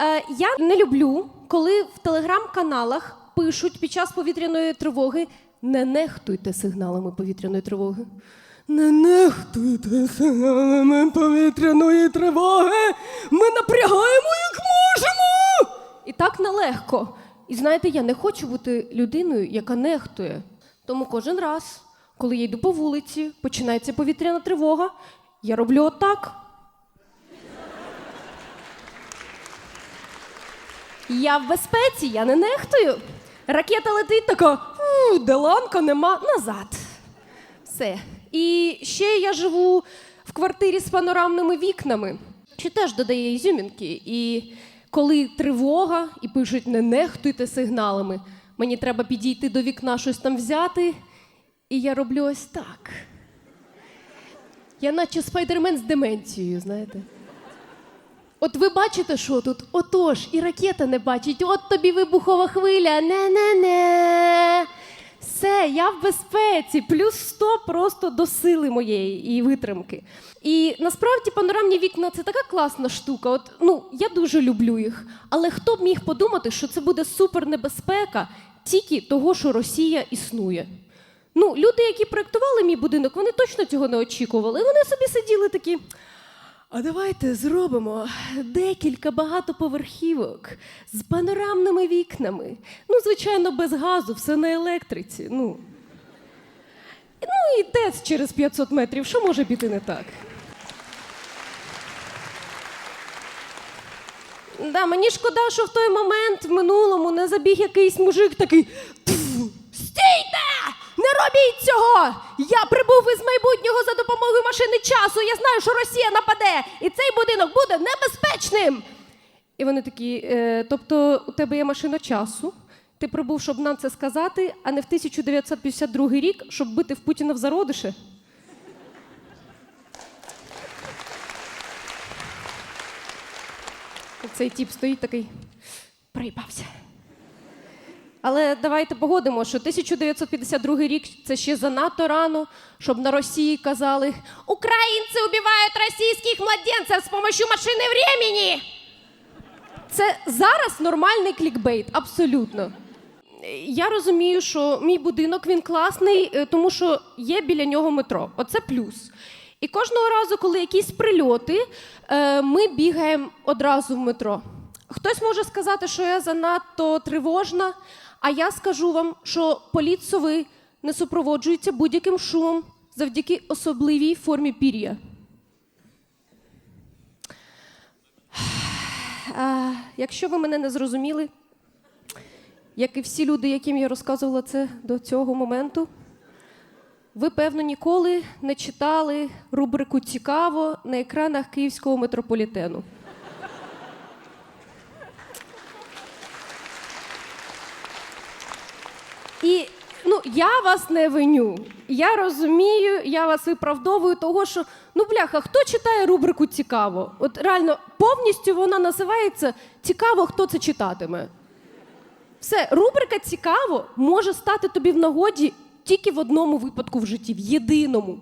Е, я не люблю, коли в телеграм-каналах пишуть під час повітряної тривоги не нехтуйте сигналами повітряної тривоги. Не нехтуйте сигналами повітряної тривоги. Ми напрягаємо як можемо. І так нелегко. І знаєте, я не хочу бути людиною, яка нехтує. Тому кожен раз, коли я йду по вулиці, починається повітряна тривога, я роблю отак. Я в безпеці, я не нехтую. Ракета летить така, «У, деланка нема назад. Все. І ще я живу в квартирі з панорамними вікнами, що теж додає ізюмінки. І коли тривога і пишуть не нехтуйте сигналами, мені треба підійти до вікна, щось там взяти. І я роблю ось так. Я наче спайдермен з деменцією, знаєте. От ви бачите, що тут? Отож, і ракета не бачить, от тобі вибухова хвиля. Не-не-не. Все, я в безпеці, плюс 100 просто до сили моєї і витримки. І насправді панорамні вікна це така класна штука. От ну я дуже люблю їх. Але хто б міг подумати, що це буде супернебезпека тільки того, що Росія існує. Ну, люди, які проєктували мій будинок, вони точно цього не очікували. Вони собі сиділи такі. А давайте зробимо декілька багатоповерхівок з панорамними вікнами. Ну, звичайно, без газу, все на електриці. Ну, ну і ТЕЦ через 500 метрів. Що може піти не так? Да, мені шкода, що в той момент в минулому не забіг якийсь мужик такий. Стійте! Не робіть цього! Я прибув із майбутнього за допомогою машини часу. Я знаю, що Росія нападе, і цей будинок буде небезпечним. І вони такі: е, тобто, у тебе є машина часу. Ти прибув, щоб нам це сказати, а не в 1952 рік, щоб бити в Путіна в зародише. Цей тіп стоїть такий, проїбався. Але давайте погодимо, що 1952 рік це ще занадто рано, щоб на Росії казали: Українці убивають російських младенців з допомогою машини времени. Це зараз нормальний клікбейт, абсолютно. Я розумію, що мій будинок він класний, е, тому що є біля нього метро. Оце плюс. І кожного разу, коли якісь прильоти, е, ми бігаємо одразу в метро. Хтось може сказати, що я занадто тривожна, а я скажу вам, що політ не супроводжується будь-яким шумом завдяки особливій формі пір'я. Якщо ви мене не зрозуміли, як і всі люди, яким я розказувала це до цього моменту, ви, певно, ніколи не читали рубрику Цікаво на екранах київського метрополітену. І ну, я вас не виню. Я розумію, я вас виправдовую того, що ну бляха, хто читає рубрику Цікаво? От реально повністю вона називається Цікаво, хто це читатиме. Все, рубрика Цікаво може стати тобі в нагоді тільки в одному випадку в житті, в єдиному.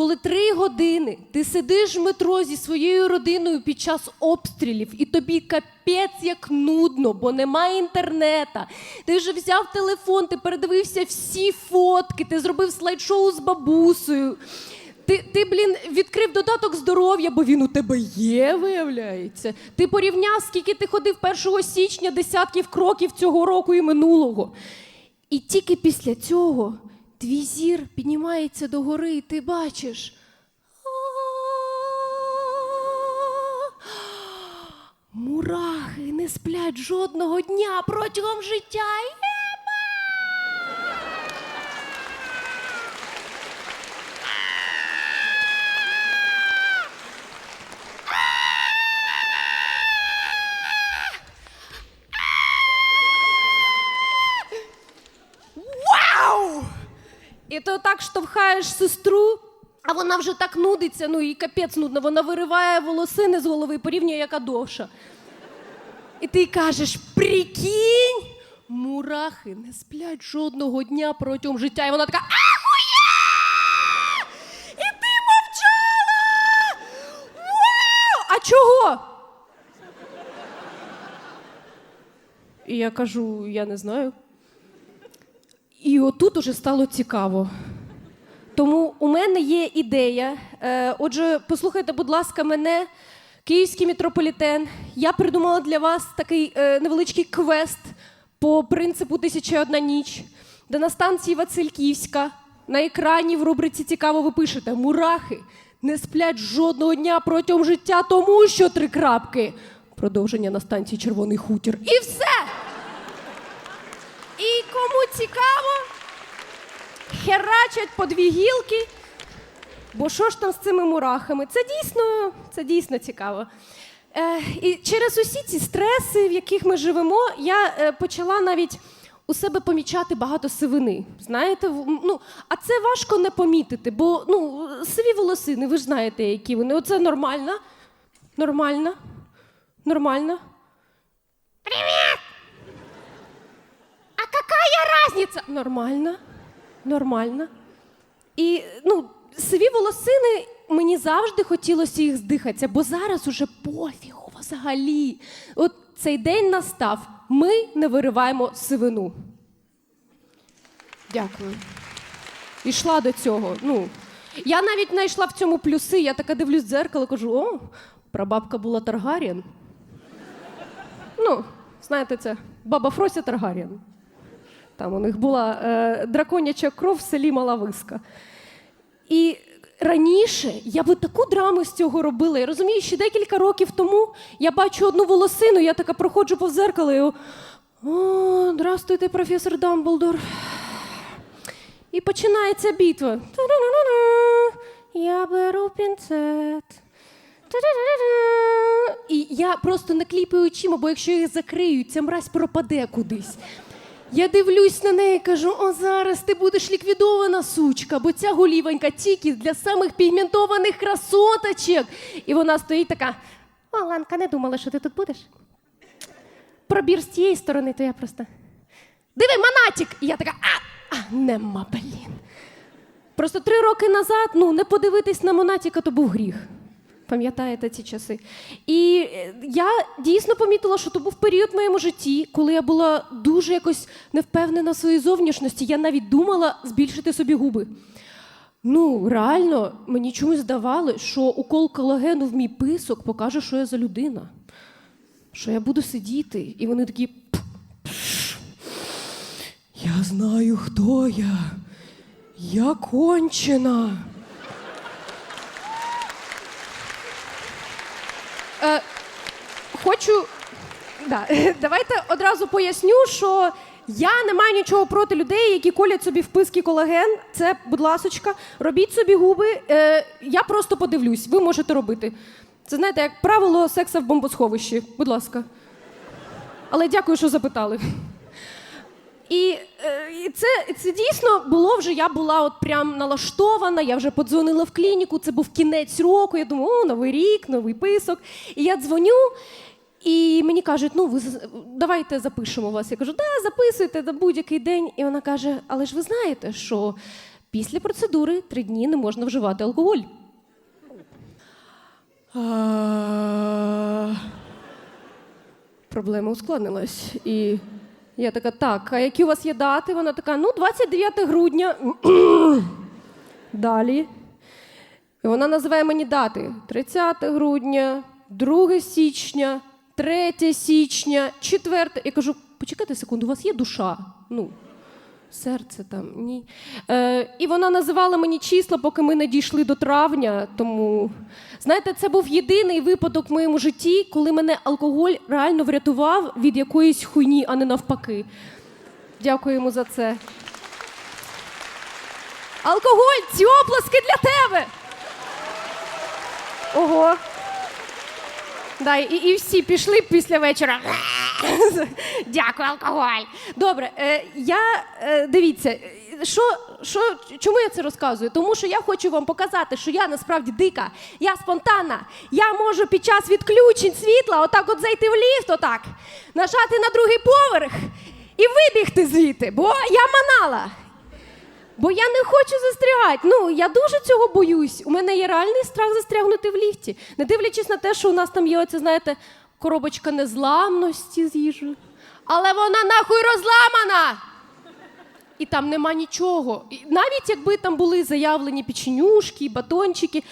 Коли три години ти сидиш в метро зі своєю родиною під час обстрілів, і тобі капець як нудно, бо немає інтернета. Ти вже взяв телефон, ти передивився всі фотки, ти зробив слайд-шоу з бабусею. Ти, ти, блін, відкрив додаток здоров'я, бо він у тебе є, виявляється. Ти порівняв, скільки ти ходив 1 січня десятків кроків цього року і минулого. І тільки після цього твій зір піднімається догори, і ти бачиш. Мурахи не сплять жодного дня протягом життя. Отак штовхаєш сестру, а вона вже так нудиться, ну і капець нудно. Вона вириває волосини з голови і порівнює, яка довша. І ти кажеш: прикинь, мурахи не сплять жодного дня протягом життя. І вона така. Ахуя! І ти мовчала! А чого? І я кажу, я не знаю. І отут уже стало цікаво. У мене є ідея. Е, отже, послухайте, будь ласка, мене, київський метрополітен. Я придумала для вас такий е, невеличкий квест по принципу «Тисяча одна ніч, де на станції Васильківська на екрані в рубриці Цікаво ви пишете Мурахи не сплять жодного дня протягом життя, тому що три крапки. Продовження на станції Червоний хутір. І все! І кому цікаво, херачать по дві гілки. Бо що ж там з цими мурахами? Це дійсно, це дійсно цікаво. Е, і через усі ці стреси, в яких ми живемо, я е, почала навіть у себе помічати багато сивини. Знаєте, В- ну, а це важко не помітити, бо ну, сиві волосини, ви ж знаєте, які вони. Оце нормально. Нормально. Нормально. А какая разница? Нормально. Нормально. І ну, сиві волосини мені завжди хотілося їх здихатися, бо зараз уже пофігу взагалі. От цей день настав. Ми не вириваємо сивину. Дякую. Ішла до цього. Ну, я навіть знайшла в цьому плюси. Я така дивлюсь в дзеркало, кажу: о, прабабка була Таргарієн. Ну, знаєте, це баба Фрося Таргарієн. Там у них була е, драконяча кров в селі Мала Виска. І раніше я би таку драму з цього робила. Я розумію, ще декілька років тому я бачу одну волосину, я така проходжу повз зеркало і. О, здравствуйте, професор Дамблдор. І починається. Та-да-да-да-да. Я беру пінцет. І я просто не кліпаю очима, бо якщо їх закрию, ця мразь пропаде кудись. Я дивлюсь на неї кажу: о, зараз ти будеш ліквідована, сучка, бо ця голівонька тільки для самих пігментованих красоточок. І вона стоїть така: О, Ланка, не думала, що ти тут будеш. Пробір з тієї сторони, то я просто. Диви, манатік! І я така, а, а нема, блін. Просто три роки назад, ну, не подивитись на Монатіка, то був гріх. Пам'ятаєте ці часи? І е, я дійсно помітила, що то був період в моєму житті, коли я була дуже якось невпевнена в своїй зовнішності. Я навіть думала збільшити собі губи. Ну, реально, мені чомусь здавалося, що укол колагену в мій писок покаже, що я за людина. Що я буду сидіти, і вони такі. «Пш, Я знаю, хто я. Я кончена. Е, хочу. Да, давайте одразу поясню, що я не маю нічого проти людей, які колять собі в писки колаген. Це, будь ласочка, робіть собі губи. Е, я просто подивлюсь, ви можете робити. Це знаєте, як правило секса в бомбосховищі. Будь ласка. Але дякую, що запитали. І, е, і це, це дійсно було вже. Я була от прям налаштована. Я вже подзвонила в клініку. Це був кінець року. Я думаю, о, новий рік, новий писок. І я дзвоню, і мені кажуть, ну ви давайте запишемо вас. Я кажу, да, записуйте на будь-який день. І вона каже: Але ж ви знаєте, що після процедури три дні не можна вживати алкоголь. Проблема ускладнилась. І я така, так, а які у вас є дати? Вона така, ну, 29 грудня. Далі. І вона називає мені дати: 30 грудня, 2 січня, 3 січня, 4. Я кажу, почекайте секунду, у вас є душа? Ну, серце там, ні. Е, і вона називала мені числа, поки ми не дійшли до травня. Тому, знаєте, це був єдиний випадок в моєму житті, коли мене алкоголь реально врятував від якоїсь хуйні, а не навпаки. Дякую йому за це. Алкоголь, ці оплески для тебе. Ого. Да, і, і всі пішли після вечора. Дякую, алкоголь. Добре, е, я е, дивіться, що, що, чому я це розказую? Тому що я хочу вам показати, що я насправді дика, я спонтанна. Я можу під час відключень світла отак от зайти в ліфт, отак, нажати на другий поверх і вибігти звідти, бо я манала. Бо я не хочу застрягати. Ну, я дуже цього боюсь. У мене є реальний страх застрягнути в ліфті. Не дивлячись на те, що у нас там є оця, знаєте, коробочка незламності з їжею. Але вона нахуй розламана. І там нема нічого. І навіть якби там були заявлені печенюшки, батончики.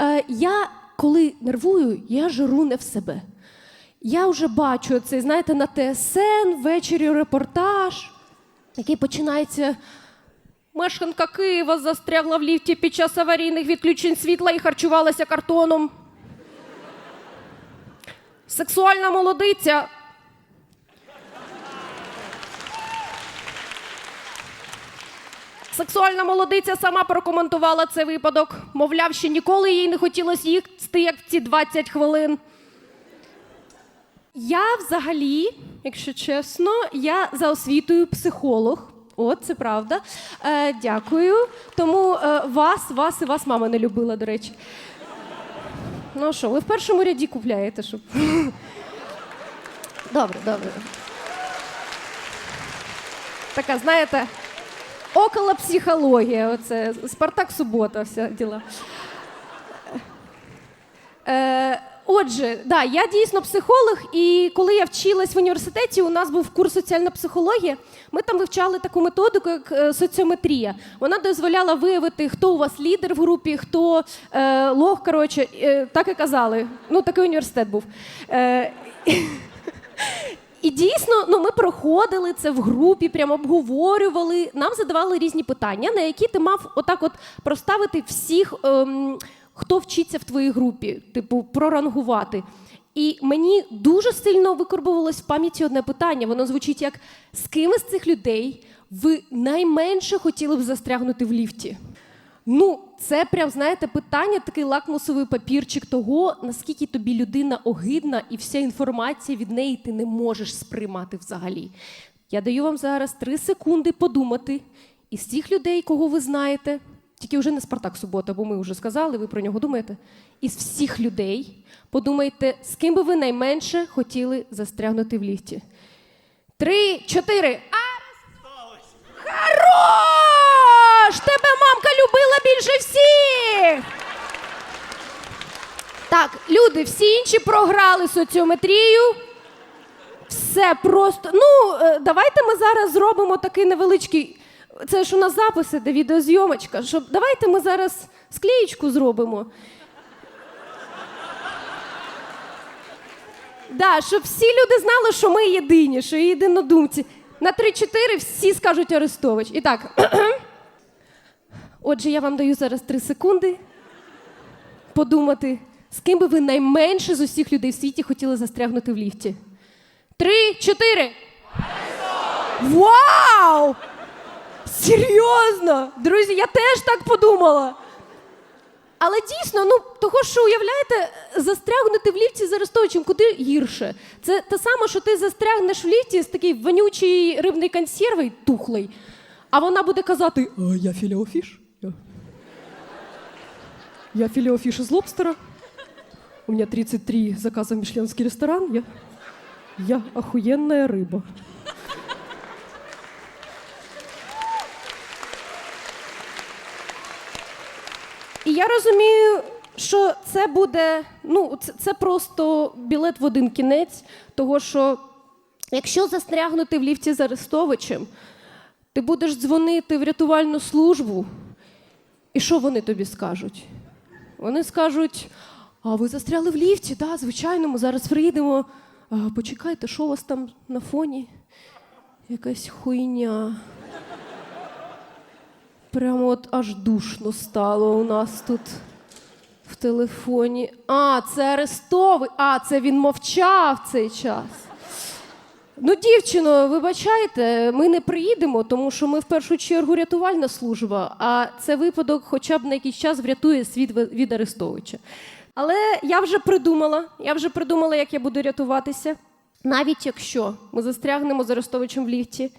Е, я коли нервую, я жиру не в себе. Я вже бачу цей, знаєте, на ТСН ввечері репортаж, який починається. Мешканка Києва застрягла в ліфті під час аварійних відключень світла і харчувалася картоном. Сексуальна молодиця. Сексуальна молодиця сама прокоментувала цей випадок. Мовляв, що ніколи їй не хотілося їсти, як в ці 20 хвилин. Я взагалі, якщо чесно, я за освітою психолог. От, це правда. Е, дякую. Тому е, вас, вас і вас мама не любила, до речі. Ну що, ви в першому ряді купляєте, щоб. Добре, добре. Така, знаєте, около психологія. Оце Спартак субота, вся діла. Е, отже, да, я дійсно психолог, і коли я вчилась в університеті, у нас був курс соціальна психологія. Ми там вивчали таку методику, як е, соціометрія. Вона дозволяла виявити, хто у вас лідер в групі, хто е, лох. Коротше, е, так і казали. Ну, такий університет був. Е, і дійсно, ну ми проходили це в групі, прямо обговорювали. Нам задавали різні питання, на які ти мав отак от проставити всіх, ем, хто вчиться в твоїй групі, типу, прорангувати. І мені дуже сильно викорбувалось в пам'яті одне питання. Воно звучить як: з ким із цих людей ви найменше хотіли б застрягнути в ліфті? Ну, це прям, знаєте, питання, такий лакмусовий папірчик того, наскільки тобі людина огидна, і вся інформація від неї ти не можеш сприймати взагалі. Я даю вам зараз три секунди подумати. Із цих людей, кого ви знаєте, тільки вже не Спартак Субота, бо ми вже сказали, ви про нього думаєте. Із всіх людей подумайте, з ким би ви найменше хотіли застрягнути в ліфті. Три, чотири. Хорош! Тебе мамка любила більше всіх. Так, люди, всі інші програли соціометрію. Все просто. Ну, е, давайте ми зараз зробимо такий невеличкий. Це ж у нас записи, де відеозйомочка. Щоб давайте ми зараз склеєчку зробимо. Да, щоб всі люди знали, що ми єдині, що єдинодумці. На 3-4 всі скажуть Арестович. І так. Отже, я вам даю зараз 3 секунди подумати, з ким би ви найменше з усіх людей в світі хотіли застрягнути в ліфті. Три, чотири. Вау! Серйозно! Друзі, я теж так подумала. Але дійсно, ну того, що уявляєте, застрягнути в ліфті з Арестовичем куди гірше. Це те саме, що ти застрягнеш в ліфті з такий вонючий рибний консервий тухлий, а вона буде казати: «А, Я філеофіш. Я, філеофіш із лобстера. У меня 33 заказа в мишленский ресторан. Я, я охуенная рыба. Розумію, що це буде, ну, це, це просто білет в один кінець, того що якщо застрягнути в ліфті з Арестовичем, ти будеш дзвонити в рятувальну службу, і що вони тобі скажуть? Вони скажуть: а ви застряли в ліфті? Да, звичайно, ми зараз приїдемо. Почекайте, що у вас там на фоні? Якась хуйня. Прямо от аж душно стало у нас тут в телефоні. А, це Арестовий. А, це він мовчав цей час. Ну, дівчино, вибачайте, ми не приїдемо, тому що ми в першу чергу рятувальна служба, а це випадок хоча б на якийсь час врятує світ від Арестовича. Але я вже придумала, я вже придумала, як я буду рятуватися. Навіть якщо ми застрягнемо з Арестовичем в ліфті,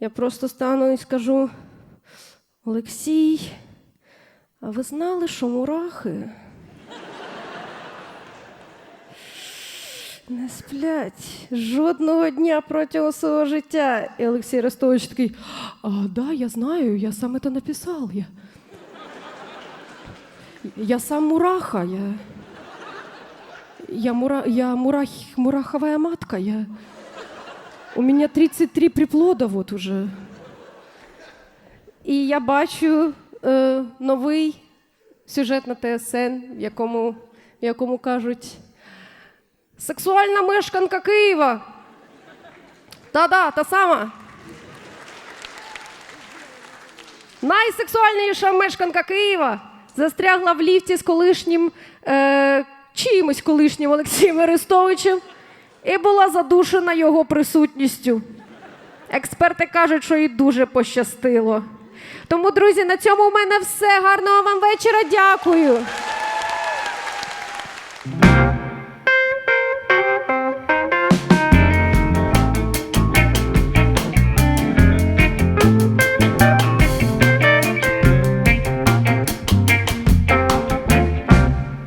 я просто стану і скажу: Олексій, а ви знали, що мурахи не сплять жодного дня протягом свого життя. І Олексій Арестович такий, а, да, я знаю, я сам це написав. Я, я сам мураха, я, я, мура, я мурах, мураховая матка, я, У меня 33 приплода вот уже. І я бачу е, новий сюжет на ТСН, в якому, в якому кажуть сексуальна мешканка Києва. Та-да, та сама. Найсексуальніша мешканка Києва застрягла в ліфті з колишнім е, чимось колишнім Олексієм Арестовичем і була задушена його присутністю. Експерти кажуть, що їй дуже пощастило. Тому, друзі, на цьому у мене все. Гарного вам вечора. Дякую.